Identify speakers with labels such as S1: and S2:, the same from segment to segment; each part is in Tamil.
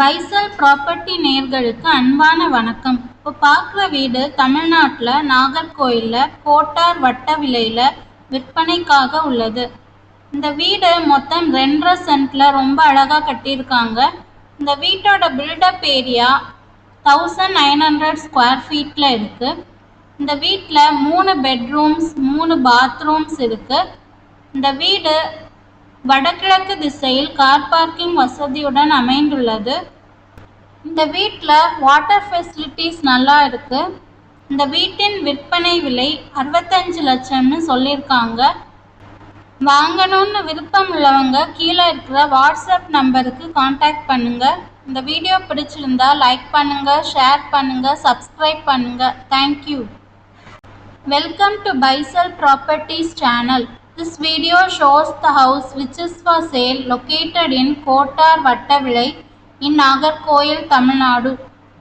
S1: பைசல் ப்ராப்பர்ட்டி நேர்களுக்கு அன்பான வணக்கம். இப்போ பார்க்குற வீடு தமிழ்நாட்டில் நாகர்கோயிலில் கோட்டார் வட்ட விலையில் விற்பனைக்காக உள்ளது. இந்த வீடு மொத்தம் ரெண்டரை சென்ட்டில் ரொம்ப அழகாக கட்டியிருக்காங்க. இந்த வீட்டோட built up area thousand nine hundred square ஃபீட்டில் இருக்குது இந்த வீட்டில் மூணு பெட்ரூம்ஸ் மூணு பாத்ரூம்ஸ் இருக்குது இந்த வீடு வடகிழக்கு திசையில் கார் பார்க்கிங் வசதியுடன் அமைந்துள்ளது. இந்த வீட்டில் வாட்டர் ஃபெசிலிட்டிஸ் நல்லா இருக்கு. இந்த வீட்டின் விற்பனை விலை அறுபத்தஞ்சு லட்சம்னு சொல்லியிருக்காங்க. வாங்கணும்னு விருப்பம் உள்ளவங்க கீழே இருக்கிற வாட்ஸ்அப் நம்பருக்கு காண்டாக்ட் பண்ணுங்க. இந்த வீடியோ பிடிச்சிருந்தா லைக் பண்ணுங்க ஷேர் பண்ணுங்க சப்ஸ்கிரைப் பண்ணுங்க. Thank you welcome to Faisal properties channel This video shows the house which is for sale located in Kotar Vattavilai in Nagarkoil, Tamil Nadu.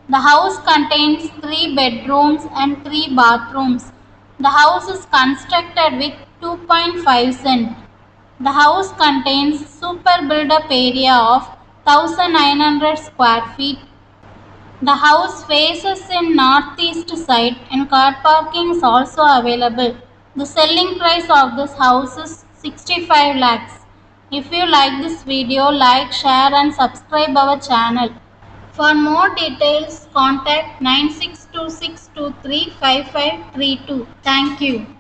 S1: The house contains three bedrooms and three bathrooms. The house is constructed with 2.5 cent. The house contains super build-up area of 1900 square feet the house faces in northeast side and car parking is also available. The selling price of this house is 65 lakhs. If you like this video, like, share and subscribe our channel. For more details, contact 9626235532. Thank you.